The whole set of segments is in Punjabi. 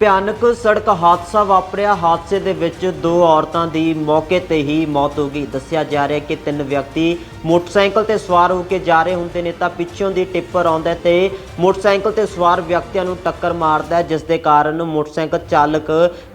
ਭਿਆਨਕ ਸੜਕ ਹਾਦਸਾ ਵਾਪਰਿਆ। ਹਾਦਸੇ ਦੇ ਵਿੱਚ ਦੋ ਔਰਤਾਂ ਦੀ ਮੌਕੇ ਤੇ ਹੀ ਮੌਤ ਹੋ ਗਈ। ਦੱਸਿਆ ਜਾ ਰਿਹਾ ਕਿ ਤਿੰਨ ਵਿਅਕਤੀ ਮੋਟਰਸਾਈਕਲ ਤੇ ਸਵਾਰ ਹੋ ਕੇ ਜਾ ਰਹੇ ਹੁੰਦੇ ਨੇ ਤਾਂ ਪਿੱਛੋਂ ਦੀ ਟਿੱਪਰ ਆਉਂਦਾ ਹੈ ਤੇ ਮੋਟਰਸਾਈਕਲ ਤੇ ਸਵਾਰ ਵਿਅਕਤੀਆਂ ਨੂੰ ਟੱਕਰ ਮਾਰਦਾ ਹੈ ਜਿਸ ਦੇ ਕਾਰਨ ਮੋਟਰਸਾਈਕਲ ਚਾਲਕ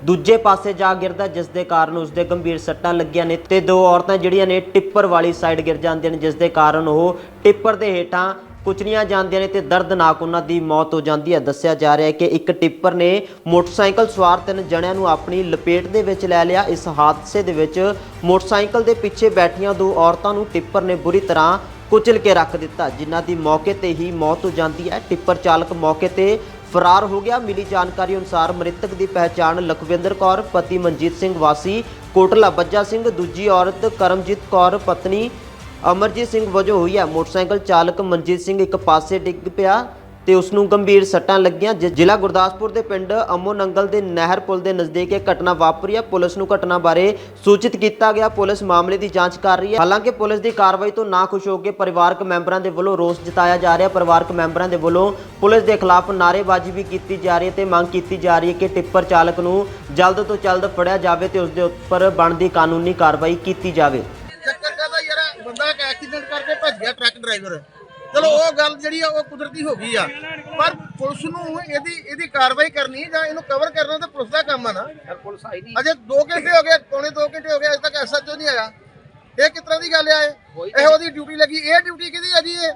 ਦੂਜੇ ਪਾਸੇ ਜਾ ਗਿਰਦਾ ਹੈ, ਜਿਸ ਦੇ ਕਾਰਨ ਉਸ ਦੇ ਗੰਭੀਰ ਸੱਟਾਂ ਲੱਗੀਆਂ ਨੇ ਤੇ ਦੋ ਔਰਤਾਂ ਜਿਹੜੀਆਂ ਨੇ ਟਿੱਪਰ ਵਾਲੀ ਸਾਈਡ ਗਿਰ ਜਾਂਦੀਆਂ ਨੇ ਜਿਸ ਦੇ ਕਾਰਨ ਉਹ ਟਿੱਪਰ ਦੇ ਹੇਠਾਂ ਕੁਚਲੀਆਂ ਜਾਂਦੀਆਂ ਨੇ ਤੇ ਦਰਦਨਾਕ ਉਹਨਾਂ ਦੀ ਮੌਤ ਹੋ ਜਾਂਦੀ ਹੈ। ਦੱਸਿਆ ਜਾ ਰਿਹਾ ਹੈ ਕਿ ਇੱਕ ਟਿੱਪਰ ਨੇ ਮੋਟਰਸਾਈਕਲ ਸਵਾਰ ਤਿੰਨ ਜਣਿਆਂ ਨੂੰ ਆਪਣੀ ਲਪੇਟ ਦੇ ਵਿੱਚ ਲੈ ਲਿਆ। ਇਸ ਹਾਦਸੇ ਦੇ ਵਿੱਚ ਮੋਟਰਸਾਈਕਲ ਦੇ ਪਿੱਛੇ ਬੈਠੀਆਂ ਦੋ ਔਰਤਾਂ ਨੂੰ ਟਿੱਪਰ ਨੇ ਬੁਰੀ ਤਰ੍ਹਾਂ ਕੁਚਲ ਕੇ ਰੱਖ ਦਿੱਤਾ, ਜਿਨ੍ਹਾਂ ਦੀ ਮੌਕੇ ਤੇ ਹੀ ਮੌਤ ਹੋ ਜਾਂਦੀ ਹੈ। ਟਿੱਪਰ ਚਾਲਕ ਮੌਕੇ ਤੇ ਫਰਾਰ ਹੋ ਗਿਆ। ਮਿਲੀ ਜਾਣਕਾਰੀ ਅਨੁਸਾਰ ਮ੍ਰਿਤਕ ਦੀ ਪਹਿਚਾਣ ਲਖਵਿੰਦਰ ਕੌਰ, ਪਤੀ ਮਨਜੀਤ ਸਿੰਘ ਵਾਸੀ, ਕੋਟਲਾ ਬੱਜਾ ਸਿੰਘ, ਦੂਜੀ ਔਰਤ ਕਰਮਜੀਤ ਕੌਰ, ਪਤਨੀ ਅਮਰਜੀਤ ਸਿੰਘ ਵਜੋਂ ਹੋਈ ਹੈ ਮੋਟਰਸਾਈਕਲ ਚਾਲਕ ਮਨਜੀਤ ਸਿੰਘ ਇੱਕ ਪਾਸੇ ਡਿੱਗ ਪਿਆ ਤੇ ਉਸ ਨੂੰ ਗੰਭੀਰ ਸੱਟਾਂ ਲੱਗੀਆਂ। ਜਿ- ਜ਼ਿਲ੍ਹਾ ਗੁਰਦਾਸਪੁਰ ਦੇ ਪਿੰਡ ਅਮੋ ਨੰਗਲ ਦੇ ਨਹਿਰ ਪੁਲ ਦੇ ਨਜ਼ਦੀਕ ਇਹ ਘਟਨਾ ਵਾਪਰੀ ਹੈ ਪੁਲਿਸ ਨੂੰ ਘਟਨਾ ਬਾਰੇ ਸੂਚਿਤ ਕੀਤਾ ਗਿਆ। ਪੁਲਿਸ ਮਾਮਲੇ ਦੀ ਜਾਂਚ ਕਰ ਰਹੀ ਹੈ। ਹਾਲਾਂਕਿ ਪੁਲਿਸ ਦੀ ਕਾਰਵਾਈ ਤੋਂ ਨਾਖੁਸ਼ ਹੋ ਕੇ ਪਰਿਵਾਰਕ ਮੈਂਬਰਾਂ ਦੇ ਵੱਲੋਂ ਰੋਸ ਜਤਾਇਆ ਜਾ ਰਿਹਾ। ਪਰਿਵਾਰਕ ਮੈਂਬਰਾਂ ਦੇ ਵੱਲੋਂ ਪੁਲਿਸ ਦੇ ਖਿਲਾਫ ਨਾਅਰੇਬਾਜ਼ੀ ਵੀ ਕੀਤੀ ਜਾ ਰਹੀ ਹੈ ਤੇ ਮੰਗ ਕੀਤੀ ਜਾ ਰਹੀ ਹੈ ਕਿ ਟਿੱਪਰ ਚਾਲਕ ਨੂੰ ਜਲਦ ਤੋਂ ਜਲਦ ਫੜਿਆ ਜਾਵੇ ਤੇ ਉਸ ਦੇ ਉੱਪਰ ਬਣਦੀ ਕਾਨੂੰਨੀ ਕਾਰਵਾਈ ਕੀਤੀ ਜਾਵੇ। ਬੰਦਾ ਐਕਸੀਡੈਂਟ ਕਰਕੇ ਭੱਜ ਗਿਆ ਟਰੱਕ ਡਰਾਈਵਰ। ਚਲੋ ਉਹ ਗੱਲ ਜਿਹੜੀ ਆ ਉਹ ਕੁਦਰਤੀ ਹੋ ਗਈ ਆ। ਪਰ ਪੁਲਿਸ ਨੂੰ ਇਹਦੀ ਇਹਦੀ ਕਾਰਵਾਈ ਕਰਨੀ ਜਾਂ ਇਹਨੂੰ ਕਵਰ ਕਰਨਾ ਤਾਂ ਪੁਲਿਸ ਦਾ ਕੰਮ ਆ ਨਾ। ਪੁਲਿਸ ਆਈ ਨਹੀਂ। ਅਜੇ 2 ਘੰਟੇ ਹੋ ਗਏ ਪੌਣੇ 2 ਘੰਟੇ ਹੋ ਗਏ ਅਜੇ ਤੱਕ ਐਸਐਚਓ ਨਹੀਂ ਆਇਆ। ਇਹ ਕਿਸ ਤਰ੍ਹਾਂ ਦੀ ਗੱਲ ਆ ਇਹ? ਇਹੋ ਦੀ ਡਿਊਟੀ ਲੱਗੀ। ਇਹ ਡਿਊਟੀ ਕਿਹਦੀ ਆ ਜੀ ਇਹ?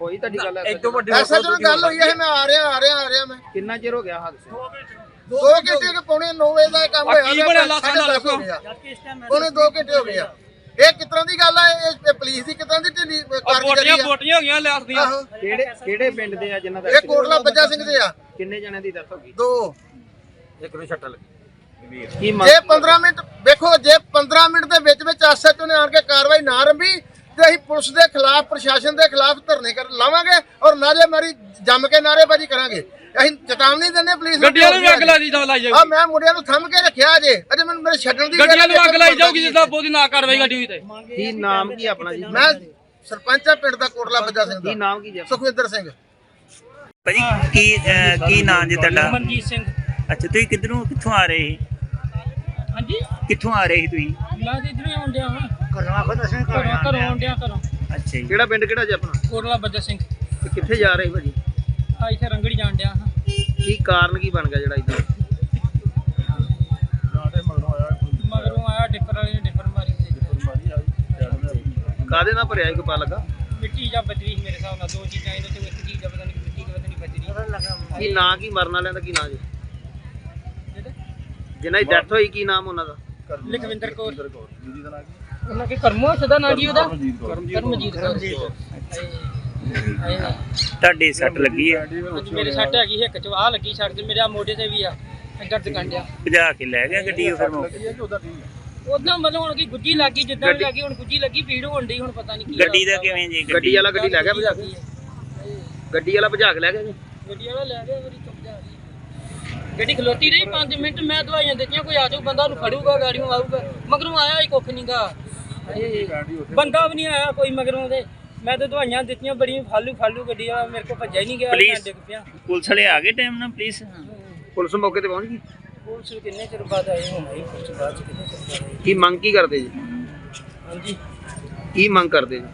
ਹੋਈ ਤੁਹਾਡੀ ਗੱਲ ਇਦੋਂ ਵੱਡੀ ਐਸਐਚਓ ਨਾਲ ਗੱਲ ਹੋਈ ਹੈ ਮੈਂ ਆ ਰਿਹਾ ਆ ਰਿਹਾ ਆ ਰਿਹਾ ਮੈਂ। ਕਿੰਨਾ ਚਿਰ ਹੋ ਗਿਆ ਹਾਦਸੇ 2 ਘੰਟੇ। ਕੇ ਪੌਣੇ 9 ਵਜੇ ਦਾ ਕੰਮ ਹੋਇਆ ਕੀ ਬਣਿਆ ਹੋ ਗਿਆ ਪੌਣੇ 2 ਘੰਟੇ ਹੋ ਗਏ ਆ? ਇਹ ਕਿਸ ਤਰ੍ਹਾਂ ਦੀ ਗੱਲ ਆ ਇਹ ਇਹ ਪੁਲਿਸ ਦੀ ਕਿਸ ਤਰ੍ਹਾਂ ਦੀ ਢਿੱਲੀ ਕਾਰਗੁਜ਼ਾਰੀ ਬੋਟੀਆਂ ਆ। ਬੋਟੀਆਂ ਹੋ ਗਈਆਂ ਲਿਆਸ ਦੀਆਂ। ਆਹੋ। ਕਿਹੜੇ ਕਿਹੜੇ ਪਿੰਡ ਦੇ ਆ ਜਿਨ੍ਹਾਂ ਦਾ ਇਹ ਕੋਟਲਾ ਬੱਜਾ ਸਿੰਘ ਦੇ ਆ। ਕਿੰਨੇ ਜਣਿਆਂ ਦੀ ਡੈਥ ਹੋ ਗਈ ਦੋ। ਇੱਕ ਨੂੰ ਛੱਟਾ ਲੱਗੀ। ਕੀ ਜੇ 15 ਮਿੰਟ ਵੇਖੋ ਜੇ 15 ਮਿੰਟ ਦੇ ਵਿੱਚ ਵਿੱਚ ਐਸਐਚਓ ਨੇ ਆਣ ਕੇ ਕਾਰਵਾਈ ਨਾ ਰੰਭੀ ਤੇ ਅਸੀਂ ਪੁਲਿਸ ਦੇ ਖਿਲਾਫ ਪ੍ਰਸ਼ਾਸਨ ਦੇ ਖਿਲਾਫ ਧਰਨੇ ਕਰ ਲਾਵਾਂਗੇ ਔਰ ਨਾਰੇਬਾਜ਼ੀ ਜੰਮ ਕੇ ਨਾਰੇਬਾਜ਼ੀ ਕਰਾਂਗੇ। ਅਸੀਂ ਚੇਤਾਵਨੀ ਦਿੰਦੇ ਪੁਲਿਸ ਗੱਡੀਆਂ ਨੂੰ ਵੀ ਅੱਗ ਲਾਈ ਜਾ ਲਾਈ ਆ ਜਾਊਗੀ। ਮੈਂ ਮੁੰਡਿਆਂ ਨੂੰ ਥੰਮ ਕੇ ਰੱਖਿਆ ਜੇ ਅਜੇ ਮੈਨੂੰ ਮੇਰੇ ਛੱਡਣ ਦੀ ਗੱਡੀਆਂ ਨੂੰ ਅੱਗ ਲਾਈ ਜਾਊਗੀ ਜਿੱਦਾਂ ਬੋਦੀ ਨਾ ਕਾਰਵਾਈ ਗੱਡੀ ਹੋਈ ਤੇ। ਕੀ ਨਾਮ ਕੀ ਆਪਣਾ ਜੀ? ਮੈਂ ਸਰਪੰਚ ਆ ਪਿੰਡ ਦਾ ਕੋਟਲਾ ਬੱਜਾ ਸਿੰਘ ਕੀ ਦਾ ਨਾਮ ਕੀ ਜੀ? ਸੁਖਵਿੰਦਰ ਸਿੰਘ। ਭਾਜੀ ਕੀ ਅਹ, ਕੀ ਨਾਂ ਜੀ ਤੁਹਾਡਾ? ਮਨਜੀਤ ਸਿੰਘ। ਅੱਛਾ ਤੁਸੀਂ ਕਿੱਧਰੋਂ ਕਿੱਥੋਂ ਆ ਰਹੇ? ਸੀ ਹਾਂਜੀ? ਕਿੱਥੋਂ ਆ ਰਹੇ ਸੀ ਤੁਸੀਂ? ਮੈਂ ਤੇ ਇਧਰੋਂ ਆਉਣ ਡਿਆ ਹਾਂ ਘਰੋਂ ਘਰੋਂ ਆਉਣ ਡਿਆ। ਘਰੋਂ ਅੱਛਾ ਜੀ। ਕਿਹੜਾ ਪਿੰਡ ਕਿਹੜਾ ਜੀ ਆਪਣਾ? ਕੋਟਲਾ ਬੱਜਾ ਸਿੰਘ। ਤੇ ਕਿੱਥੇ ਜਾ ਰਹੇ ਭਾਜੀ? ਆ ਇੱਥੇ ਰੰਗੜੀ ਜਾਣ ਡਿਆ ਹਾਂ। ਕੀ ਕਾਰਨ ਕੀ ਬਣ ਗਿਆ ਜਿਹੜਾ ਇਦਾਂ ਕਾਦੇ ਨਾਲ ਭਰਿਆ ਇੱਕ ਪਾ ਲੱਗਾ? ਮਿੱਟੀ ਜਾਂ ਬਜਰੀ ਸੀ ਮੇਰੇ ਹਿਸਾਬ ਨਾਲ ਦੋ ਚੀਜ਼ਾਂ ਇਹਨਾਂ ਚੋਂ ਇੱਕ ਚੀਜ਼ ਦਾ ਪਤਾ ਨਹੀਂ ਮਿੱਟੀ ਕਿ ਪਤਾ ਨਹੀਂ ਬਜਰੀ ਕੀ ਨਾਂ ਕੀ ਮਰਨ ਵਾਲਿਆਂ ਦਾ ਕੀ ਨਾਂ ਜੀ? ਜਿਨ੍ਹਾਂ ਦੀ ਡੈਥ ਹੋਈ ਕੀ ਨਾਮ ਉਹਨਾਂ ਦਾ? ਲਖਵਿੰਦਰ ਕੌਰ। ਉਹਨਾਂ ਕੇ ਕਰਮੋ ਸਦਾ ਨਾਂ ਜੀ ਉਹਦਾ? ਕਰਮਜੀਤ ਕੌਰ। ਤੁਹਾਡੇ ਸੱਟ ਲੱਗੀ ਹੈ ਅੱਜ ਮੇਰੇ ਸੱਟ ਹੈਗੀ ਹਿੱਕ ਚ ਆ ਲੱਗੀ ਸੱਟ ਤੇ ਮੇਰੇ ਮੋਢੇ ਤੇ ਵੀ ਆ। ਦਰਦ ਕੰਡਿਆ ਭਜਾ ਕੇ ਲੈ ਗਿਆ ਗੱਡੀ ਉਹ ਫਿਰ ਮੌਕੇ ਤੇ? ਉਦਾਂ ਮਤਲਬ ਹੁਣ ਕੀ ਗੁੱਜੀ ਲੱਗੀ ਜਿੱਦਾਂ ਵੀ ਲੱਗੀ ਹੁਣ ਗੁੱਜੀ ਲੱਗੀ ਭੀੜ ਹੋਣ ਡਈ ਹੁਣ ਪਤਾ ਨਹੀਂ ਕੀ ਗੱਡੀ ਦਾ ਕਿਵੇਂ ਜੀ ਗੱਡੀ? ਵਾਲਾ ਗੱਡੀ ਲੈ ਗਿਆ ਭਜਾ ਕੇ? ਗੱਡੀ ਵਾਲਾ ਭਜਾ ਕੇ ਲੈ ਗਿਆ ਜੀ? ਗੱਡੀ ਵਾਲਾ ਲੈ ਗਿਆ ਮੇਰੀ ਚੁੱਪ ਜਾ ਰਹੀ ਗੱਡੀ ਖਲੋਤੀ ਰਹੀ 5 ਮਿੰਟ ਮੈਂ ਦਵਾਈਆਂ ਦਿੱਤੀਆਂ ਕੋਈ ਆ ਜਾਊ ਬੰਦਾ ਉਹਨੂੰ ਫੜੂਗਾ ਗਾੜੀਆਂ ਆਊਗਾ ਮਗਰੋਂ ਆਇਆ ਹੀ ਕੁੱਖ ਨਹੀਂਗਾ ਬੰਦਾ ਵੀ ਨਹੀਂ ਆਇਆ ਕੋਈ ਮਗਰੋਂ ਦੇ ਮੈਂ ਤਾਂ ਦਵਾਈਆਂ ਦਿੱਤੀਆਂ ਬੜੀ ਫਾਲੂ ਫਾਲੂ ਗੱਡੀ ਆ ਮੇਰੇ ਕੋਲ ਭੱਜਿਆ ਹੀ ਨਹੀਂ ਗਿਆ ਮੈਂ ਪੁਲਿਸ ਡਿੱਗ ਪਿਆ। ਪੁਲਿਸ ਵਾਲੇ ਆ ਗਏ ਟਾਈਮ ਨਾਲ ਪੁਲਿਸ? ਪੁਲਿਸ ਮੌਕੇ ਤੇ ਪਹੁੰਚ ਗਈ? ਪੁਲਿਸ ਕਿੰਨੇ ਚਿਰ ਬਾਅਦ ਆਏ ਹੁਣ ਆਈ ਪੁਲਿਸ ਬਾਅਦ ਚ ਕਿੰਨੇ ਚਿਰ ਬਾਅਦ ਆਈ? ਕੀ ਮੰਗ ਕੀ ਕਰਦੇ ਜੀ? ਹਾਂਜੀ। ਕੀ ਮੰਗ ਕਰਦੇ ਜੀ?